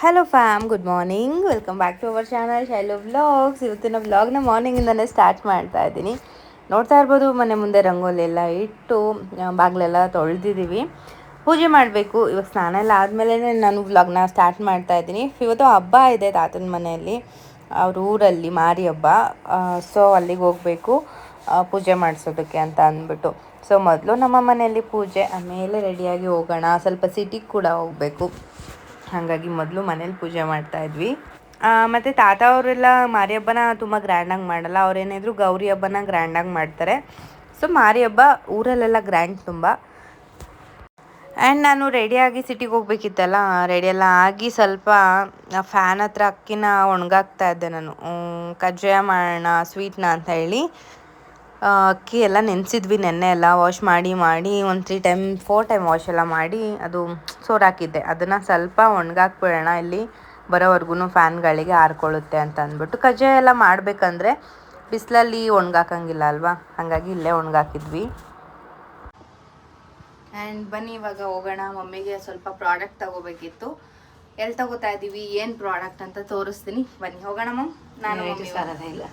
Hello fam good morning welcome back to our channel Shailu vlogs ಇವತ್ತಿನ ವ್ಲಾಗ್ನ ಮಾರ್ನಿಂಗಿಂದನೇ start ಮಾಡ್ತಾ ಇದ್ದೀನಿ. ನೋಡ್ತಾ ಇರ್ಬೋದು, ಮನೆ ಮುಂದೆ ರಂಗೋಲಿ ಎಲ್ಲ ಇಟ್ಟು ಬಾಗಿಲೆಲ್ಲ ತೊಳೆದಿದ್ದೀವಿ. ಪೂಜೆ ಮಾಡಬೇಕು. ಇವಾಗ ಸ್ನಾನ ಎಲ್ಲ ಆದಮೇಲೆ ನಾನು ವ್ಲಾಗ್ನ ಸ್ಟಾರ್ಟ್ ಮಾಡ್ತಾ ಇದ್ದೀನಿ. ಇವತ್ತು ಹಬ್ಬ ಇದೆ ತಾತನ ಮನೆಯಲ್ಲಿ, ಅವ್ರ ಊರಲ್ಲಿ ಮಾರಿ ಹಬ್ಬ. ಸೊ ಅಲ್ಲಿಗೆ ಹೋಗಬೇಕು ಪೂಜೆ ಮಾಡಿಸೋದಕ್ಕೆ ಅಂತ ಅಂದ್ಬಿಟ್ಟು. ಸೊ ಮೊದಲು ನಮ್ಮ ಮನೆಯಲ್ಲಿ ಪೂಜೆ, ಆಮೇಲೆ ರೆಡಿಯಾಗಿ ಹೋಗೋಣ. ಸ್ವಲ್ಪ ಸಿಟಿಗೆ ಕೂಡ ಹೋಗಬೇಕು. ಹಾಗಾಗಿ ಮೊದಲು ಮನೇಲಿ ಪೂಜೆ ಮಾಡ್ತಾ ಇದ್ವಿ. ಆ, ಮತ್ತೆ ತಾತ ಅವರೆಲ್ಲ ಮಾರಿ ಹಬ್ಬನ ತುಂಬ ಗ್ರ್ಯಾಂಡಾಗಿ ಮಾಡಲ್ಲ. ಅವ್ರೇನಿದ್ರು ಗೌರಿ ಹಬ್ಬನ ಗ್ರ್ಯಾಂಡಾಗಿ ಮಾಡ್ತಾರೆ. ಸೊ ಮಾರಿ ಹಬ್ಬ ಊರಲ್ಲೆಲ್ಲ ಗ್ರ್ಯಾಂಡ್ ತುಂಬ. ಆ್ಯಂಡ್ ನಾನು ರೆಡಿಯಾಗಿ ಸಿಟಿಗೆ ಹೋಗ್ಬೇಕಿತ್ತಲ್ಲ ರೆಡಿಯೆಲ್ಲ ಆಗಿ ಸ್ವಲ್ಪ ಫ್ಯಾನ್ ಹತ್ರ ಅಕ್ಕಿನ ಒಣಗಾಕ್ತಾ ಇದ್ದೆ ನಾನು. ಕಜ್ಜಾಯ ಮಾಡೋಣ ಸ್ವೀಟ್ನ ಅಂತ ಹೇಳಿ. ಅಕ್ಕಿ ಎಲ್ಲ ನೆನೆಸಿದ್ವಿ ನೆನ್ನೆ ಎಲ್ಲ ವಾಶ್ ಮಾಡಿ ಮಾಡಿ ಒಂದು three time four time wash ಎಲ್ಲ ಮಾಡಿ ಅದು ಸೋರಾಕಿದ್ದೆ ಅದನ್ನು ಸ್ವಲ್ಪ ಒಣಗಾಕ್ಬಿಡೋಣ ಇಲ್ಲಿ ಬರೋವರೆಗೂ ಫ್ಯಾನ್ಗಳಿಗೆ ಆರ್ಕೊಳ್ಳುತ್ತೆ ಅಂತ ಅಂದ್ಬಿಟ್ಟು ಕಜ್ಜಾಯ ಎಲ್ಲ ಮಾಡಬೇಕಂದ್ರೆ ಬಿಸಿಲಲ್ಲಿ ಒಣಗಾಕಂಗಿಲ್ಲ ಅಲ್ವಾ? ಹಾಗಾಗಿ ಇಲ್ಲೇ ಒಣಗಾಕಿದ್ವಿ. ಆ್ಯಂಡ್ ಬನ್ನಿ ಇವಾಗ ಹೋಗೋಣ. ಮಮ್ಮಿಗೆ ಸ್ವಲ್ಪ ಪ್ರಾಡಕ್ಟ್ ತಗೋಬೇಕಿತ್ತು. ಎಲ್ಲಿ ತಗೋತಾ ಇದ್ದೀವಿ ಏನು ಪ್ರಾಡಕ್ಟ್ ಅಂತ ತೋರಿಸ್ತೀನಿ. ಬನ್ನಿ ಹೋಗೋಣ ಮಮ್ ನಾನು ಇಲ್ಲ.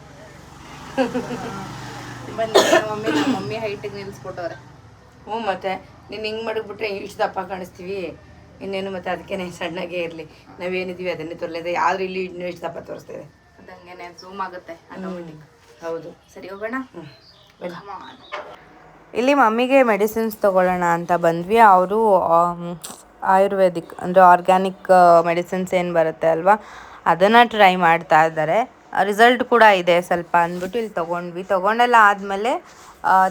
ನಮ್ಮ ಮಮ್ಮಿ ನಮ್ಮ ಮಮ್ಮಿ ಹೈಟಿಗೆ ನಿಲ್ಲಿಸ್ಬಿಟ್ಟವ್ರೆ ಹ್ಞೂ ಮತ್ತೆ ನೀನು ಹಿಂಗೆ ಮಾಡಿಬಿಟ್ರೆ ಇಷ್ಟು ದಪ್ಪ ಕಾಣಿಸ್ತೀವಿ. ಇನ್ನೇನು ಮತ್ತೆ ಅದಕ್ಕೇನೆ ಸಣ್ಣಗೆ ಇರಲಿ. ನಾವೇನಿದ್ದೀವಿ ಅದನ್ನೇ ತೋರ್ಲಿದೆ. ಆದ್ರೆ ಇಲ್ಲಿ ಇನ್ನೂ ಇಷ್ಟು ದಪ್ಪ ತೋರಿಸ್ತೇವೆ ಅದಂಗೆ ಝೂಮ್ ಆಗುತ್ತೆ ಹೌದು. ಸರಿ ಹೋಗೋಣ? ಇಲ್ಲಿ ಮಮ್ಮಿಗೆ ಮೆಡಿಸಿನ್ಸ್ ತಗೊಳ್ಳೋಣ ಅಂತ ಬಂದ್ವಿ. ಅವರು ಆಯುರ್ವೇದಿಕ್ ಅಂದರೆ ಆರ್ಗ್ಯಾನಿಕ್ ಮೆಡಿಸಿನ್ಸ್ ಏನು ಬರುತ್ತೆ ಅಲ್ವಾ ಅದನ್ನು ಟ್ರೈ ಮಾಡ್ತಾ ಇದ್ದಾರೆ. ರಿಸಲ್ಟ್ ಕೂಡ ಇದೆ ಸ್ವಲ್ಪ ಅಂದ್ಬಿಟ್ಟು ಇಲ್ಲಿ ತೊಗೊಂಡ್ವಿ. ತೊಗೊಂಡೆಲ್ಲ ಆದಮೇಲೆ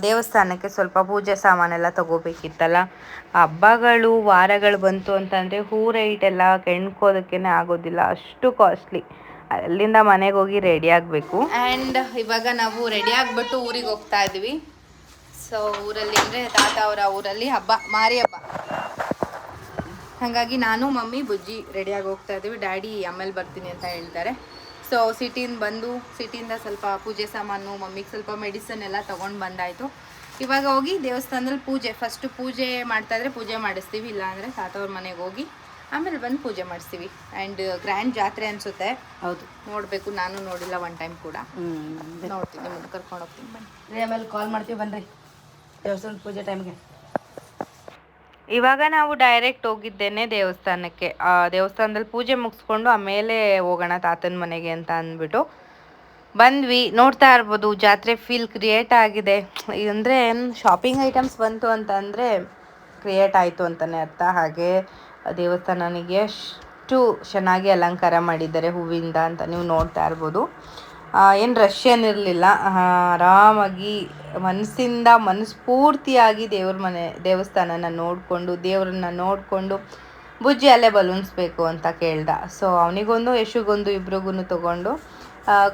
ದೇವಸ್ಥಾನಕ್ಕೆ ಸ್ವಲ್ಪ ಪೂಜೆ ಸಾಮಾನೆಲ್ಲ ತೊಗೋಬೇಕಿತ್ತಲ್ಲ. ಹಬ್ಬಗಳು, ವಾರಗಳು ಬಂತು ಅಂತಂದರೆ ಹೂ ರೈಟ್ ಎಲ್ಲ ಕೆಣ್ಕೋದಕ್ಕೇ ಆಗೋದಿಲ್ಲ. ಅಷ್ಟು ಕಾಸ್ಟ್ಲಿ ಅಲ್ಲಿಂದ ಮನೆಗೆ ಹೋಗಿ ರೆಡಿ ಆಗಬೇಕು. ಆ್ಯಂಡ್ ಇವಾಗ ನಾವು ರೆಡಿ ಆಗಿಬಿಟ್ಟು ಊರಿಗೆ ಹೋಗ್ತಾ ಇದ್ವಿ. ಸೊ ಊರಲ್ಲಿ ಅಂದರೆ ತಾತ ಅವರ ಊರಲ್ಲಿ ಹಬ್ಬ, ಮಾರಿ ಹಬ್ಬ. ಹಾಗಾಗಿ ನಾನು, ಮಮ್ಮಿ, ಬುಜ್ಜಿ ರೆಡಿಯಾಗಿ ಹೋಗ್ತಾ ಇದ್ದೀವಿ. ಡ್ಯಾಡಿ ಆಮೇಲೆ ಬರ್ತೀನಿ ಅಂತ ಹೇಳ್ತಾರೆ. ಸೊ ಸಿಟಿಯಿಂದ ಬಂದು ಸಿಟಿಯಿಂದ ಸ್ವಲ್ಪ ಪೂಜೆ ಸಾಮಾನು ಮಮ್ಮಿಗೆ ಸ್ವಲ್ಪ ಮೆಡಿಸನ್ ಎಲ್ಲ ತೊಗೊಂಡು ಬಂದಾಯಿತು. ಇವಾಗ ಹೋಗಿ ದೇವಸ್ಥಾನದಲ್ಲಿ ಪೂಜೆ ಫಸ್ಟ್ ಪೂಜೆ ಮಾಡ್ತಾ ಇದ್ರೆ ಪೂಜೆ ಮಾಡಿಸ್ತೀವಿ ಇಲ್ಲಾಂದರೆ ತಾತವ್ರ ಮನೆಗೆ ಹೋಗಿ ಆಮೇಲೆ ಬಂದು ಪೂಜೆ ಮಾಡಿಸ್ತೀವಿ. ಆ್ಯಂಡ್ ಗ್ರ್ಯಾಂಡ್ ಜಾತ್ರೆ ಅನಿಸುತ್ತೆ. ಹೌದು. ನೋಡಬೇಕು ನಾನು ನೋಡಿಲ್ಲ ಒನ್ ಟೈಮ್ ಕೂಡ. ನೋಡ್ತೀನಿ ಕರ್ಕೊಂಡು ಹೋಗ್ತೀನಿ ಬನ್ನಿ. ಆಮೇಲೆ ಕಾಲ್ ಮಾಡ್ತೀವಿ ಬನ್ನಿರಿ ದೇವಸ್ಥಾನದ ಪೂಜೆ ಟೈಮ್ಗೆ ಇವಾಗ ನಾವು ಡೈರೆಕ್ಟ್ ಹೋಗಿದ್ದೇನೆ ದೇವಸ್ಥಾನಕ್ಕೆ. ಆ, ದೇವಸ್ಥಾನದಲ್ಲಿ ಪೂಜೆ ಮುಗಿಸ್ಕೊಂಡು ಆಮೇಲೆ ಹೋಗೋಣ ತಾತನ ಮನೆಗೆ ಅಂತ ಅಂದ್ಬಿಟ್ಟು. ಬಂದ್ವಿ, ನೋಡ್ತಾ ಇರ್ಬೋದು, ಜಾತ್ರೆ ಫೀಲ್ ಕ್ರಿಯೇಟ್ ಆಗಿದೆ. ಅಂದರೆ ಶಾಪಿಂಗ್ ಐಟಮ್ಸ್ ಬಂತು ಅಂತಂದರೆ ಕ್ರಿಯೇಟ್ ಆಯಿತು ಅಂತಲೇ ಅರ್ಥ. ಹಾಗೆ ದೇವಸ್ಥಾನನಿಗೆ ಅಷ್ಟು ಚೆನ್ನಾಗಿ ಅಲಂಕಾರ ಮಾಡಿದ್ದಾರೆ ಹೂವಿಂದ ಅಂತ ನೀವು ನೋಡ್ತಾ ಇರ್ಬೋದು. ಏನು ರಶ್ ಏನಿರಲಿಲ್ಲ. ಆರಾಮಾಗಿ ಮನಸ್ಸಿಂದ ಮನಸ್ಫೂರ್ತಿಯಾಗಿ ದೇವ್ರ ಮನೆ, ದೇವಸ್ಥಾನನ ನೋಡಿಕೊಂಡು, ದೇವ್ರನ್ನ ನೋಡಿಕೊಂಡು ಬುಜ್ಜಿ ಅಲ್ಲೇ ಬಲೂನ್ಸ್ಬೇಕು ಅಂತ ಕೇಳ್ದ. ಸೊ ಅವನಿಗೊಂದು, ಯಶುಗೊಂದು ಇಬ್ರಿಗೂ ತಗೊಂಡು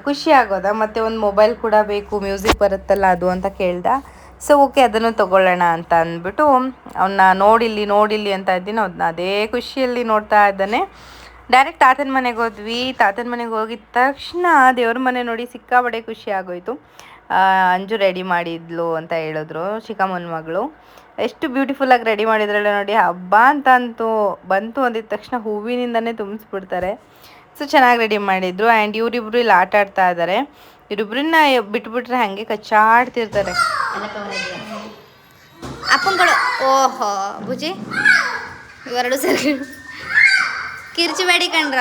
ಖುಷಿ ಆಗೋದ. ಮತ್ತು ಒಂದು ಮೊಬೈಲ್ ಕೂಡ ಬೇಕು ಮ್ಯೂಸಿಕ್ ಬರುತ್ತಲ್ಲ ಅದು ಅಂತ ಕೇಳ್ದ. ಸೊ ಓಕೆ ಅದನ್ನು ತಗೊಳ್ಳೋಣ ಅಂತ ಅಂದ್ಬಿಟ್ಟು ಅವನ್ನ ನೋಡಿಲ್ಲಿ ನೋಡಿಲ್ಲಿ ಅಂತ ಇದ್ದೀನಿ. ಅದನ್ನ ಅದೇ ಖುಷಿಯಲ್ಲಿ ನೋಡ್ತಾ ಇದ್ದಾನೆ. ಡೈರೆಕ್ಟ್ ತಾತನ ಮನೆಗೆ ಹೋದ್ವಿ. ತಾತನ ಮನೆಗೆ ಹೋಗಿದ ತಕ್ಷಣ ದೇವ್ರ ಮನೆ ನೋಡಿ ಸಿಕ್ಕಾಬಡೆ ಖುಷಿ ಆಗೋಯ್ತು. ಅಂಜು ರೆಡಿ ಮಾಡಿದ್ಲು ಅಂತ ಹೇಳಿದ್ರು ಚಿಕ್ಕಮ್ಮನ ಮಗಳು. ಎಷ್ಟು ಬ್ಯೂಟಿಫುಲ್ಲಾಗಿ ರೆಡಿ ಮಾಡಿದ್ರಲ್ಲ ನೋಡಿ, ಹಬ್ಬ ಅಂತ ಅಂತೂ ಬಂತು ಅಂದಿದ ತಕ್ಷಣ ಹೂವಿನಿಂದನೇ ತುಂಬಿಸ್ಬಿಡ್ತಾರೆ. ಸೊ ಚೆನ್ನಾಗಿ ರೆಡಿ ಮಾಡಿದ್ರು ಆ್ಯಂಡ್ ಇವರಿಬ್ರು ಇಲ್ಲಿ ಆಟ ಆಡ್ತಾ ಇದ್ದಾರೆ ಇವರಿಬ್ರನ್ನ ಬಿಟ್ಬಿಟ್ರೆ ಹಾಗೆ ಕಚ್ಚಾಡ್ತಿರ್ತಾರೆ. ಅಪ್ಪಂಗಳು, ಓಹೋ ಬುಜಿ ಇವೆರಡು ಸರಿ ಕಿರ್ಚಬೇಡಿ ಕಣ್ರ.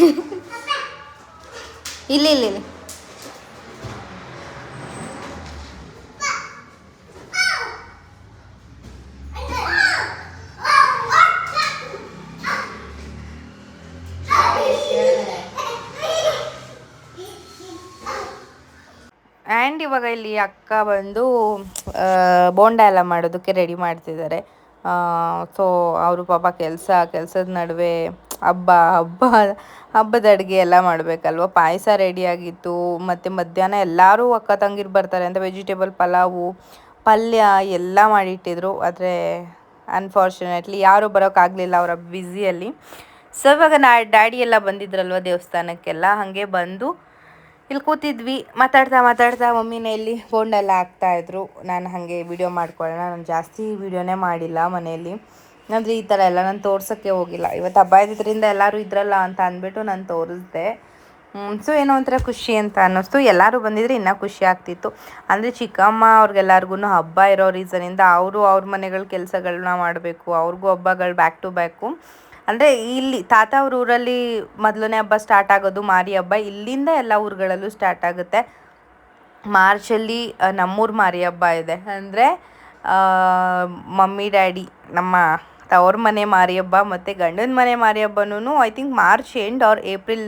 ಇಲ್ಲಿ ಇಲ್ಲಿ, ಇಲ್ಲ. ಆ್ಯಂಡ್ ಇವಾಗ ಇಲ್ಲಿ ಅಕ್ಕ ಬಂದು ಬೋಂಡ ಎಲ್ಲ ಮಾಡೋದಕ್ಕೆ ರೆಡಿ ಮಾಡ್ತಿದ್ದಾರೆ. ಸೊ ಅವರು ಪಾಪ ಕೆಲಸ, ಕೆಲಸದ ನಡುವೆ ಹಬ್ಬ ಹಬ್ಬ, ಹಬ್ಬದ ಅಡುಗೆ ಎಲ್ಲ ಮಾಡಬೇಕಲ್ವ? ಪಾಯಸ ರೆಡಿಯಾಗಿತ್ತು ಮತ್ತು ಮಧ್ಯಾಹ್ನ ಎಲ್ಲರೂ ಅಕ್ಕ ತಂಗಿರು ಬರ್ತಾರೆ ಅಂತ ವೆಜಿಟೇಬಲ್ ಪಲಾವು, ಪಲ್ಯ ಎಲ್ಲ ಮಾಡಿಟ್ಟಿದ್ರು. ಆದರೆ ಅನ್ಫಾರ್ಚುನೇಟ್ಲಿ ಯಾರೂ ಬರೋಕ್ಕಾಗಲಿಲ್ಲ ಅವರ ಬ್ಯುಸಿಯಲ್ಲಿ ಸೊ ಇವಾಗ ನಾ, ಡ್ಯಾಡಿ ಎಲ್ಲ ಬಂದಿದ್ರಲ್ವ ದೇವಸ್ಥಾನಕ್ಕೆಲ್ಲ? ಹಾಗೆ ಬಂದು ಇಲ್ಲಿ ಕೂತಿದ್ವಿ. ಮಾತಾಡ್ತಾ ಮಾತಾಡ್ತಾ ಮಮ್ಮಿನ ಇಲ್ಲಿ ಬೋಂಡ ಎಲ್ಲ ಹಾಕ್ತಾಯಿದ್ರು ನಾನು ಹಾಗೆ ವಿಡಿಯೋ ಮಾಡ್ಕೊಳ್ಳೋಣ. ನಾನು ಜಾಸ್ತಿ ವಿಡಿಯೋನೇ ಮಾಡಿಲ್ಲ ಮನೆಯಲ್ಲಿ. ಅಂದರೆ ಈ ಥರ ಎಲ್ಲ ನಾನು ತೋರ್ಸೋಕ್ಕೆ ಹೋಗಿಲ್ಲ. ಇವತ್ತು ಹಬ್ಬ ಇದ್ದಿದ್ದರಿಂದ ಎಲ್ಲರೂ ಇದ್ರಲ್ಲ ಅಂತ ಅಂದ್ಬಿಟ್ಟು ನಾನು ತೋರಿಸ್ದೆ. ಸೊ ಏನೋ ಒಂಥರ ಖುಷಿ ಅಂತ ಅನ್ನಿಸ್ತು. ಎಲ್ಲರೂ ಬಂದಿದ್ರೆ ಇನ್ನೂ ಖುಷಿ ಆಗ್ತಿತ್ತು. ಅಂದರೆ ಚಿಕ್ಕಮ್ಮ ಅವ್ರಿಗೆಲ್ಲರಿಗೂ ಹಬ್ಬ ಇರೋ ರೀಸನಿಂದ ಅವರು ಅವ್ರ ಮನೆಗಳ ಕೆಲಸಗಳನ್ನ ಮಾಡಬೇಕು, ಅವ್ರಿಗೂ ಹಬ್ಬಗಳು ಬ್ಯಾಕ್ ಟು ಬ್ಯಾಕು ಅಂದರೆ ಇಲ್ಲಿ ತಾತ ಅವ್ರ ಊರಲ್ಲಿ ಮೊದಲನೇ ಹಬ್ಬ ಸ್ಟಾರ್ಟ್ ಆಗೋದು ಮಾರಿ ಹಬ್ಬ. ಇಲ್ಲಿಂದ ಎಲ್ಲ ಊರುಗಳಲ್ಲೂ ಸ್ಟಾರ್ಟ್ ಆಗುತ್ತೆ. ಮಾರ್ಚಲ್ಲಿ ನಮ್ಮೂರು ಮಾರಿ ಹಬ್ಬ ಇದೆ. ಅಂದರೆ ಮಮ್ಮಿ, ಡ್ಯಾಡಿ, ನಮ್ಮ ತವ್ರ ಮನೆ ಮಾರಿ ಹಬ್ಬ ಮತ್ತು ಗಂಡನ ಮನೆ ಮಾರಿ ಹಬ್ಬನೂ I think March end or April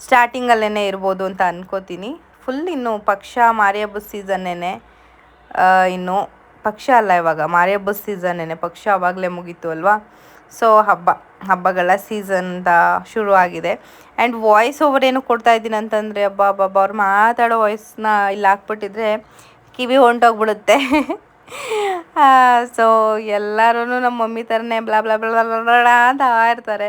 ಸ್ಟಾರ್ಟಿಂಗಲ್ಲೇ ಇರ್ಬೋದು ಅಂತ ಅನ್ಕೋತೀನಿ. ಫುಲ್ ಇನ್ನು ಪಕ್ಷ ಮಾರಿ ಹಬ್ಬದ ಸೀಸನ್ನೇ ಇನ್ನು ಪಕ್ಷ ಅಲ್ಲ ಇವಾಗ ಮಾರಿ ಹಬ್ಬದ ಸೀಸನ್ನೇ ಪಕ್ಷ ಆವಾಗಲೇ ಮುಗೀತು ಅಲ್ವಾ? ಸೊ ಹಬ್ಬ, ಹಬ್ಬಗಳ ಸೀಸನ್ದ ಶುರು ಆಗಿದೆ. ಆ್ಯಂಡ್ ವಾಯ್ಸ್ ಓವರ್ ಏನು ಕೊಡ್ತಾ ಇದ್ದೀನಿ ಅಂತಂದರೆ ಹಬ್ಬ ಹಬ್ಬ ಅವ್ರು ಮಾತಾಡೋ ವಾಯ್ಸ್ನ ಇಲ್ಲಿ ಹಾಕ್ಬಿಟ್ಟಿದ್ರೆ ಕಿವಿ ಹೊಂಟೋಗ್ಬಿಡುತ್ತೆ. ಸೊ ಎಲ್ಲರೂ ನಮ್ಮ ಮಮ್ಮಿ ಥರನೇ ಬ್ಲಾ ಬ್ಲಾ ಬ್ಲಾ ಅಂತ ಇರ್ತಾರೆ.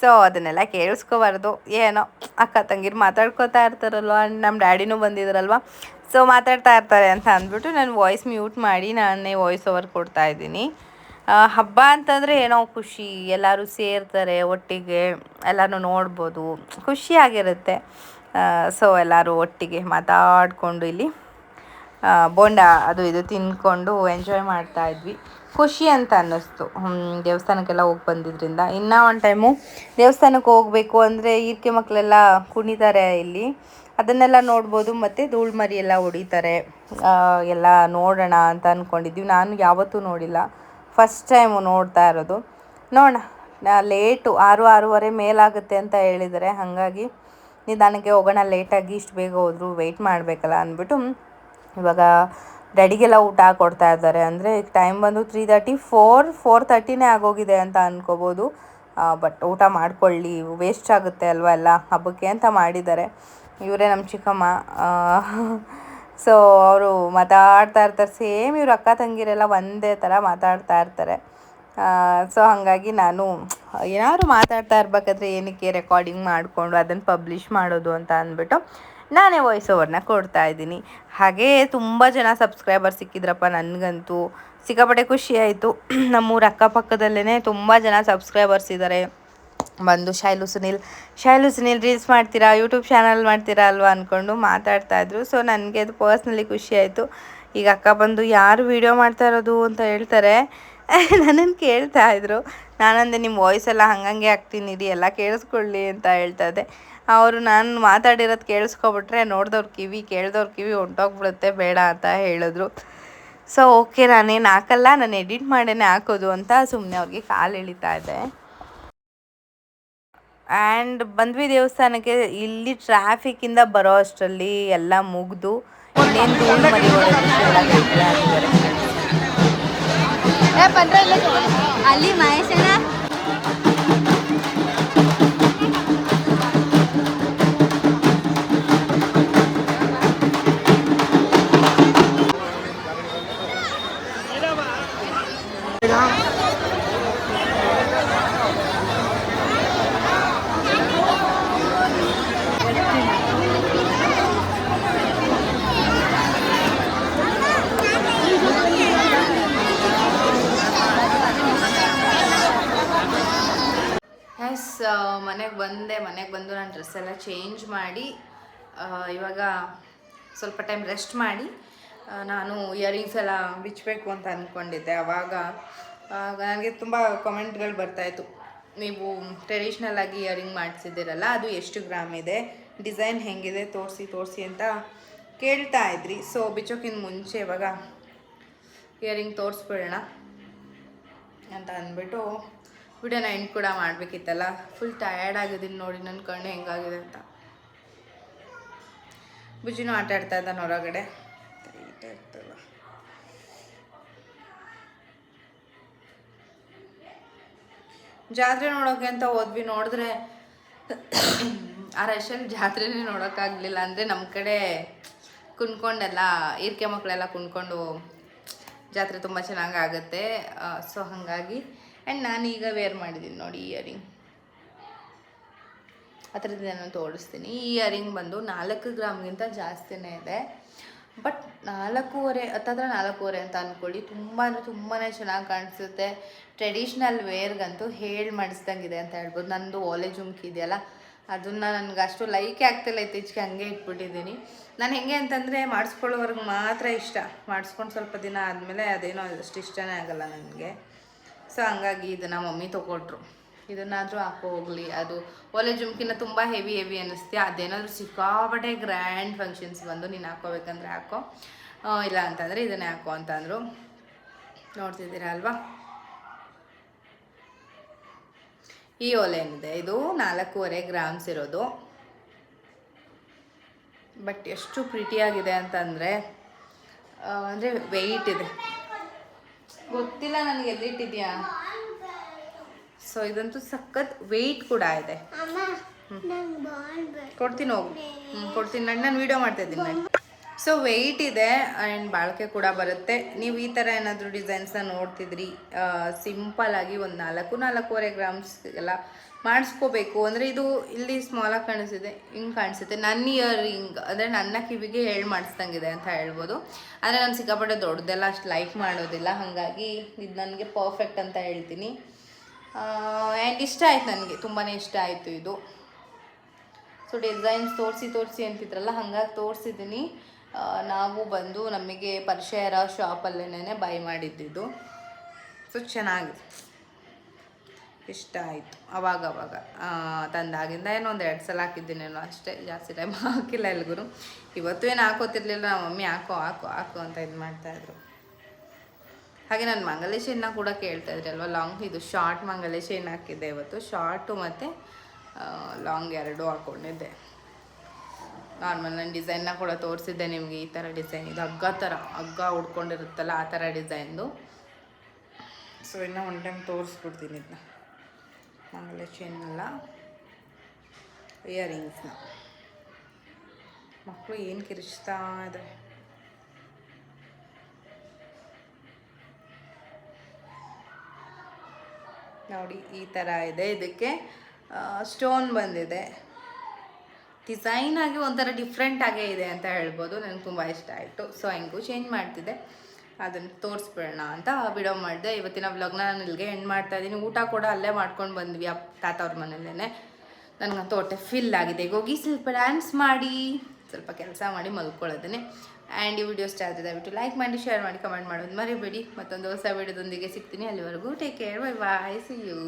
ಸೊ ಅದನ್ನೆಲ್ಲ ಕೇಳಿಸ್ಕೋಬಾರ್ದು. ಏನೋ, ಅಕ್ಕ ತಂಗಿರು ಮಾತಾಡ್ಕೋತಾ ಇರ್ತಾರಲ್ವ? ನಮ್ಮ ಡ್ಯಾಡಿನೂ ಬಂದಿದ್ರಲ್ವ? ಸೊ ಮಾತಾಡ್ತಾ ಇರ್ತಾರೆ ಅಂತ ಅಂದ್ಬಿಟ್ಟು ನಾನು ವಾಯ್ಸ್ ಮ್ಯೂಟ್ ಮಾಡಿ ನಾನೇ ವಾಯ್ಸ್ ಓವರ್ ಕೊಡ್ತಾ ಇದ್ದೀನಿ. ಹಬ್ಬ ಅಂತಂದರೆ ಏನೋ ಖುಷಿ. ಎಲ್ಲರೂ ಸೇರ್ತಾರೆ, ಒಟ್ಟಿಗೆ ಎಲ್ಲರೂ ನೋಡ್ಬೋದು. ಖುಷಿಯಾಗಿರುತ್ತೆ ಸೊ ಎಲ್ಲರೂ ಒಟ್ಟಿಗೆ ಮಾತಾಡಿಕೊಂಡು ಇಲ್ಲಿ ಬೋಂಡ ಅದು ಇದು ತಿನ್ಕೊಂಡು ಎಂಜಾಯ್ ಮಾಡ್ತಾ ಇದ್ವಿ. ಖುಷಿ ಅಂತ ಅನ್ನಿಸ್ತು. ದೇವಸ್ಥಾನಕ್ಕೆಲ್ಲ ಹೋಗಿ ಬಂದಿದ್ರಿಂದ. ಇನ್ನೂ ಒಂದು ಟೈಮು ದೇವಸ್ಥಾನಕ್ಕೆ ಹೋಗಬೇಕು ಅಂದರೆ ಈರ್ಕೆ ಮಕ್ಕಳೆಲ್ಲ ಕುಣಿತಾರೆ ಇಲ್ಲಿ. ಅದನ್ನೆಲ್ಲ ನೋಡ್ಬೋದು, ಮತ್ತು ಧೂಳು ಮರಿ ಎಲ್ಲ ಹೊಡಿತಾರೆ. ಎಲ್ಲ ನೋಡೋಣ ಅಂತ ಅಂದ್ಕೊಂಡಿದ್ವಿ ನಾನು ಯಾವತ್ತೂ ನೋಡಿಲ್ಲ. ಫಸ್ಟ್ ಟೈಮು ನೋಡ್ತಾ ಇರೋದು. ನೋಡೋಣ. ಲೇಟು ಆರು, ಆರೂವರೆ ಮೇಲಾಗುತ್ತೆ ಅಂತ ಹೇಳಿದರೆ ಹಾಗಾಗಿ ನಿಧಾನಕ್ಕೆ ಹೋಗೋಣ. ಲೇಟಾಗಿ ಇಷ್ಟು ಬೇಗ ಹೋದರೂ ವೆಯ್ಟ್ ಮಾಡಬೇಕಲ್ಲ ಅಂದ್ಬಿಟ್ಟು ಇವಾಗ ಡ್ಯಾಡಿಗೆಲ್ಲ ಊಟ ಕೊಡ್ತಾ ಇದ್ದಾರೆ. ಅಂದರೆ ಟೈಮ್ ಬಂದು ತ್ರೀ ತರ್ಟಿ ಫೋರ್ ಫೋರ್ ತರ್ಟಿನೇ ಆಗೋಗಿದೆ ಅಂತ ಅಂದ್ಕೋಬೋದು ಬಟ್ ಊಟ ಮಾಡ್ಕೊಳ್ಳಿ ವೇಸ್ಟ್ ಆಗುತ್ತೆ ಅಲ್ವಾ ಎಲ್ಲ ಹಬ್ಬಕ್ಕೆ ಅಂತ ಮಾಡಿದ್ದಾರೆ. ಇವರೇ ನಮ್ಮ ಚಿಕ್ಕಮ್ಮ. ಸೊ ಅವರು ಮಾತಾಡ್ತಾ ಇರ್ತಾರೆ. ಸೇಮ್ ಇವ್ರ ಅಕ್ಕ ತಂಗಿರೆಲ್ಲ ಒಂದೇ ಥರ ಮಾತಾಡ್ತಾ ಇರ್ತಾರೆ. ಸೊ ಹಾಗಾಗಿ ನಾನು ಏನಾದ್ರು ಮಾತಾಡ್ತಾ ಇರ್ಬೇಕಾದ್ರೆ ಏನಕ್ಕೆ ರೆಕಾರ್ಡಿಂಗ್ ಮಾಡಿಕೊಂಡು ಅದನ್ನು ಪಬ್ಲಿಷ್ ಮಾಡೋದು ಅಂತ ಅಂದ್ಬಿಟ್ಟು ನಾನೇ ವಾಯ್ಸ್ ಓವರ್ನ ಕೊಡ್ತಾ ಇದ್ದೀನಿ. ಹಾಗೇ ತುಂಬ ಜನ ಸಬ್ಸ್ಕ್ರೈಬರ್ ಸಿಕ್ಕಿದ್ರಪ್ಪ ನನಗಂತೂ. ಸಿಕ್ಕಾಪಟ್ಟೆ ಖುಷಿ ಆಯಿತು. ನಮ್ಮೂರ ಅಕ್ಕಪಕ್ಕದಲ್ಲೇ ತುಂಬ ಜನ ಸಬ್ಸ್ಕ್ರೈಬರ್ಸ್ ಇದ್ದಾರೆ ಬಂದು ಶೈಲು ಸುನಿಲ್ ಶೈಲು ಸುನಿಲ್ ರೀಲ್ಸ್ ಮಾಡ್ತೀರಾ ಯೂಟ್ಯೂಬ್ ಚಾನಲ್ ಮಾಡ್ತೀರಾ ಅಲ್ವಾ ಅಂದ್ಕೊಂಡು ಮಾತಾಡ್ತಾಯಿದ್ರು ಸೊ ನನಗೆ ಅದು ಪರ್ಸ್ನಲಿ ಖುಷಿ ಆಯಿತು. ಈಗ ಅಕ್ಕ ಬಂದು ಯಾರು ವೀಡಿಯೋ ಮಾಡ್ತಾ ಇರೋದು ಅಂತ ಹೇಳ್ತಾರೆ. ನನ್ನನ್ನು ಕೇಳ್ತಾ ಇದ್ರು. ನಾನಂದೆ ನಿಮ್ಮ ವಾಯ್ಸ್ ಎಲ್ಲ ಹಂಗಂಗೆ ಹಾಕ್ತೀನಿ ಇರಿ, ಎಲ್ಲ ಕೇಳಿಸ್ಕೊಳ್ಳಿ ಅಂತ ಹೇಳ್ತಾ ಇದ್ದೆ. ಅವರು ನಾನು ಮಾತಾಡಿರೋದು ಕೇಳಿಸ್ಕೊಬಿಟ್ರೆ ನೋಡಿದವ್ರ ಕಿವಿ, ಕೇಳ್ದವ್ರ ಕಿವಿ ಹೊಂಟೋಗ್ಬಿಡುತ್ತೆ, ಬೇಡ ಅಂತ ಹೇಳಿದ್ರು. ಸೊ ಓಕೆ ನಾನೇನು ಹಾಕಲ್ಲ, ನಾನು ಎಡಿಟ್ ಮಾಡೇ ಹಾಕೋದು ಅಂತ ಸುಮ್ಮನೆ ಅವ್ರಿಗೆ ಕಾಲು ಎಳಿತಾ ಇದ್ದೆ. ಆ್ಯಂಡ್ ಬಂದ್ವಿ ದೇವಸ್ಥಾನಕ್ಕೆ, ಇಲ್ಲಿ ಟ್ರಾಫಿಕ್ಕಿಂದ ಬರೋ ಅಷ್ಟರಲ್ಲಿ ಎಲ್ಲ ಮುಗಿದು, ಇನ್ನೇನು ಮರಿ पंधरा आली माहेश ना? ಮನೆಗೆ ಬಂದೆ, ಮನೆಗೆ ಬಂದು ನಾನು ಡ್ರೆಸ್ ಎಲ್ಲ ಚೇಂಜ್ ಮಾಡಿ ಇವಾಗ ಸ್ವಲ್ಪ ಟೈಮ್ ರೆಸ್ಟ್ ಮಾಡಿ ನಾನು ಇಯರಿಂಗ್ಸ್ ಎಲ್ಲ ಬಿಚ್ಚಬೇಕು ಅಂತ ಅಂದ್ಕೊಂಡಿದ್ದೆ ಆವಾಗ ನನಗೆ ತುಂಬ ಕಮೆಂಟ್ಗಳು ಬರ್ತಾಯಿತ್ತು ನೀವು ಟ್ರೆಡಿಷ್ನಲ್ ಆಗಿ ಇಯರಿಂಗ್ ಮಾಡಿಸಿದ್ದೀರಲ್ಲ, ಅದು ಎಷ್ಟು ಗ್ರಾಮ್ ಇದೆ? ಡಿಸೈನ್ ಹೆಂಗಿದೆ? ತೋರಿಸಿ ತೋರಿಸಿ ಅಂತ ಕೇಳ್ತಾ ಇದ್ರಿ. ಸೊ ಬಿಚ್ಚೋಕ್ಕಿಂತ ಮುಂಚೆ ಇವಾಗ ಇಯರಿಂಗ್ ತೋರಿಸ್ಬಿಡೋಣ ಅಂತ ಅಂದ್ಬಿಟ್ಟು ವಿಡಿಯೋನ ಎಂಡ್ ಕೂಡ ಮಾಡಬೇಕಿತ್ತಲ್ಲ? ಫುಲ್ ಟಯರ್ಡ್ ಆಗಿದ್ದೀನಿ ನೋಡಿ ನನ್ನ ಕಣ್ಣು ಹೆಂಗಾಗಿದೆ ಅಂತ. ಬುಜ್ಜಿನೂ ಆಟ ಆಡ್ತಾ ಇದ್ದಾನೆ ಹೊರಗಡೆ. ಜಾತ್ರೆ ನೋಡೋಕೆ ಅಂತ ಹೋದ್ವಿ, ನೋಡಿದ್ರೆ ಆ ರಶಲ್ಲಿ ಜಾತ್ರೆನೇ ನೋಡೋಕ್ಕಾಗಲಿಲ್ಲ. ಅಂದರೆ ನಮ್ಮ ಕಡೆ ಕುಣ್ಕೊಂಡೆಲ್ಲ ಈರ್ಕೆ ಮಕ್ಕಳೆಲ್ಲ ಕುಣ್ಕೊಂಡು ಜಾತ್ರೆ ತುಂಬ ಚೆನ್ನಾಗಿ ಆಗುತ್ತೆ. ಸೊ ಹಾಗಾಗಿ ಆ್ಯಂಡ್ ನಾನು ಈಗ ವೇರ್ ಮಾಡಿದ್ದೀನಿ ನೋಡಿ ಇಯರಿಂಗ್ ಆ ಥರದ್ದು ನಾನು ತೋರಿಸ್ತೀನಿ. ಈ ಇಯರಿಂಗ್ ಬಂದು ನಾಲ್ಕು ಗ್ರಾಮ್ಗಿಂತ ಜಾಸ್ತಿನೇ ಇದೆ. ಬಟ್ ನಾಲ್ಕೂವರೆ, ಹತ್ತತ್ರ ನಾಲ್ಕೂವರೆ ಅಂತ ಅಂದ್ಕೊಳ್ಳಿ ತುಂಬ ಅಂದರೆ ತುಂಬಾ ಚೆನ್ನಾಗಿ ಕಾಣಿಸುತ್ತೆ. ಟ್ರೆಡಿಷ್ನಲ್ ವೇರ್ಗಂತೂ ಹೇಳಿ ಮಾಡಿಸ್ದಂಗಿದೆ ಅಂತ ಹೇಳ್ಬೋದು. ನಂದು ಓಲೆ ಜುಮ್ಕಿ ಇದೆಯಲ್ಲ, ಅದನ್ನು ನನಗೆ ಅಷ್ಟು ಲೈಕ್ ಆಗ್ತಿಲ್ಲ ಇತ್ತೀಚೆಗೆ, ಹಂಗೆ ಇಟ್ಬಿಟ್ಟಿದ್ದೀನಿ. ನಾನು ಹೆಂಗೆ ಅಂತಂದರೆ ಮಾಡಿಸ್ಕೊಳ್ಳೋವರೆಗೂ ಮಾತ್ರ ಇಷ್ಟ. ಮಾಡಿಸ್ಕೊಂಡು ಸ್ವಲ್ಪ ದಿನ ಆದಮೇಲೆ ಅದೇನೋ ಅಷ್ಟು ಇಷ್ಟನೇ ಆಗಲ್ಲ ನನಗೆ. ಸೊ ಹಂಗಾಗಿ ಇದನ್ನು ಮಮ್ಮಿ ತೊಗೊಟ್ರು. ಇದನ್ನಾದರೂ ಹಾಕೋ, ಹೋಗ್ಲಿ. ಅದು ಒಲೆ ಜುಮ್ಕಿನ ತುಂಬ ಹೆವಿ ಹೆವಿ ಅನ್ನಿಸ್ತೀಯ ಅದೇನಾದರೂ ಸಿಕ್ಕಾಪಟ್ಟೆ ಗ್ರ್ಯಾಂಡ್ ಫಂಕ್ಷನ್ಸ್ ಬಂದು ನೀನು ಹಾಕೋಬೇಕಂದ್ರೆ ಹಾಕೋ. ಇಲ್ಲ ಅಂತಂದರೆ ಇದನ್ನೇ ಹಾಕೋ ಅಂತಂದರು. ನೋಡ್ತಿದ್ದೀರಾ ಅಲ್ವಾ? ಈ ಒಲೆ ಏನಿದೆ? ಇದು ನಾಲ್ಕೂವರೆ ಗ್ರಾಮ್ಸ್ ಇರೋದು. ಬಟ್ ಎಷ್ಟು ಪ್ರಿಟಿಯಾಗಿದೆ ಅಂತಂದರೆ ಅಂದರೆ ವೆಯ್ಟ್ ಇದೆ. ಗೊತ್ತಿಲ್ಲ ನನಗೆ ಎಲ್ಲಿಟ್ಟಿದ್ಯಾ? ಸೊ ಇದಂತೂ ಸಖತ್ ವೆಯ್ಟ್ ಕೂಡ ಇದೆ. ಕೊಡ್ತೀನಿ ಹೋಗು. ಹ್ಞೂ ಕೊಡ್ತೀನಿ. ನಾನು ನಾನು ವೀಡಿಯೋ ಮಾಡ್ತಾ ಇದ್ದೀನಿ. ನಾನು. ಸೊ ವೆಯ್ಟ್ ಇದೆ ಆ್ಯಂಡ್ ಬಾಳಿಕೆ ಕೂಡ ಬರುತ್ತೆ. ನೀವು ಈ ಥರ ಏನಾದರೂ ಡಿಸೈನ್ಸ್ನ ನೋಡ್ತಿದ್ರಿ ಸಿಂಪಲ್ ಆಗಿ ಒಂದು ನಾಲ್ಕು, ನಾಲ್ಕೂವರೆ ಗ್ರಾಮ್ಸ್ ಎಲ್ಲ ಮಾಡಿಸ್ಕೋಬೇಕು. ಅಂದರೆ ಇದು ಇಲ್ಲಿ ಸ್ಮಾಲಾಗಿ ಕಾಣಿಸಿದೆ ಹಿಂಗೆ ಕಾಣಿಸುತ್ತೆ ನನ್ನ ಇಯರಿಂಗ್ ಅಂದರೆ ನನ್ನ ಕಿವಿಗೆ ಹೇಳಿ ಮಾಡಿಸ್ದಂಗಿದೆ ಅಂತ ಹೇಳ್ಬೋದು. ಆದರೆ ನಾನು ಸಿಕ್ಕಾಪಟ್ಟೆ ದೊಡ್ಡದೆಲ್ಲ ಅಷ್ಟು ಲೈಕ್ ಮಾಡೋದಿಲ್ಲ. ಹಾಗಾಗಿ ಇದು ನನಗೆ ಪರ್ಫೆಕ್ಟ್ ಅಂತ ಹೇಳ್ತೀನಿ. ಆ್ಯಂಡ್ ಇಷ್ಟ ಆಯ್ತು ನನಗೆ. ತುಂಬಾ ಇಷ್ಟ ಆಯಿತು ಇದು. ಸೊ ಡಿಸೈನ್ಸ್ ತೋರಿಸಿ ತೋರಿಸಿ ಅಂತಿದ್ರಲ್ಲ, ಹಂಗಾಗಿ ತೋರಿಸಿದ್ದೀನಿ. ನಾವು ಬಂದು ನಮಗೆ ಪರಿಚಯ ಇರೋ ಶಾಪಲ್ಲೇನೆ ಬೈ ಮಾಡಿದ್ದಿದ್ದು ಸೊ ಚೆನ್ನಾಗಿದೆ. ಇಷ್ಟ ಆಯಿತು. ಅವಾಗ ಅವಾಗ ತಂದಾಗಿಂದ ಏನೋ ಒಂದು ಎರಡು ಸಲ ಹಾಕಿದ್ದೀನೇನೋ ಅಷ್ಟೇ. ಜಾಸ್ತಿ ಟೈಮ್ ಹಾಕಿಲ್ಲ ಎಲ್ಗೂ ಇವತ್ತು ಏನು ಹಾಕೋತಿರ್ಲಿಲ್ಲ, ನಮ್ಮ ಮಮ್ಮಿ ಹಾಕೋ ಹಾಕೋ ಹಾಕೋ ಅಂತ ಇದು ಮಾಡ್ತಾಯಿದ್ರು ಹಾಗೆ ನಾನು ಮಂಗಲ ಕೂಡ ಕೇಳ್ತಾ ಇದ್ರಿ ಅಲ್ವಾ? ಲಾಂಗ್ ಇದು ಶಾರ್ಟ್ ಮಂಗಲ ಚೈನ್ ಹಾಕಿದ್ದೆ ಇವತ್ತು. ಶಾರ್ಟು ಮತ್ತು ಲಾಂಗ್ ಎರಡೂ ಹಾಕ್ಕೊಂಡಿದ್ದೆ ನಾರ್ಮಲ್ ನಾನು ಡಿಸೈನ್ನ ಕೂಡ ತೋರಿಸಿದ್ದೆ ನಿಮಗೆ ಈ ಥರ ಡಿಸೈನ್, ಇದು ಹಗ್ಗ ಥರ ಹಗ್ಗ ಉಡ್ಕೊಂಡಿರುತ್ತಲ್ಲ ಆ ಥರ ಡಿಸೈನ್ದು. ಸೊ ಇನ್ನೂ ಒನ್ ಟೈಮ್ ತೋರಿಸ್ಬಿಡ್ತೀನಿ ಇದನ್ನ ಆಮೇಲೆ ಚೈನ್ ಎಲ್ಲ ಇಯರಿಂಗ್ಸ್ನ ಮಕ್ಕಳು ಏನು ಕಿರಿಚ್ತಾ ಇದೆ? ನೋಡಿ, ಈ ಥರ ಇದೆ. ಇದಕ್ಕೆ ಸ್ಟೋನ್ ಬಂದಿದೆ. ಡಿಸೈನ್ ಆಗಿ ಒಂಥರ ಡಿಫ್ರೆಂಟ್ ಆಗೇ ಇದೆ ಅಂತ ಹೇಳ್ಬೋದು. ನನಗೆ ತುಂಬ ಇಷ್ಟ ಆಯಿತು. ಸೊ ಹೆಂಗೂ ಚೇಂಜ್ ಮಾಡ್ತಿದ್ದೆ. ಅದನ್ನು ತೋರಿಸ್ಬಿಡೋಣ ಅಂತ ವಿಡಿಯೋ ಮಾಡಿದೆ. ಇವತ್ತಿನ ವ್ಲಾಗ್ನ ನಾನು ಇಲ್ಲಿಗೆ ಎಂಡ್ ಮಾಡ್ತಾ ಇದ್ದೀನಿ. ಊಟ ಕೂಡ ಅಲ್ಲೇ ಮಾಡ್ಕೊಂಡು ಬಂದ್ವಿ ಅಪ್ಪ ತಾತ ಅವ್ರ ಮನೇಲೇ ನನಗಂತೂ ಹೊಟ್ಟೆ ಫಿಲ್ ಆಗಿದೆ. ಈಗ ಹೋಗಿ ಸ್ವಲ್ಪ ಡ್ಯಾನ್ಸ್ ಮಾಡಿ, ಸ್ವಲ್ಪ ಕೆಲಸ ಮಾಡಿ ಮಲ್ಕೊಳ್ಳೋದನ್ನೇ. ಆ್ಯಂಡ್ ಈ ವಿಡಿಯೋ ಸ್ಟಾರ್ಟ್ ದಯವಿಟ್ಟು ಲೈಕ್ ಮಾಡಿ ಶೇರ್ ಮಾಡಿ ಕಮೆಂಟ್ ಮಾಡೋದು ಮರಿಬೇಡಿ. ಮತ್ತೊಂದು ಹೊಸ ವಿಡಿಯೋದೊಂದಿಗೆ ಸಿಗ್ತೀನಿ. ಅಲ್ಲಿವರೆಗೂ take care bye bye see you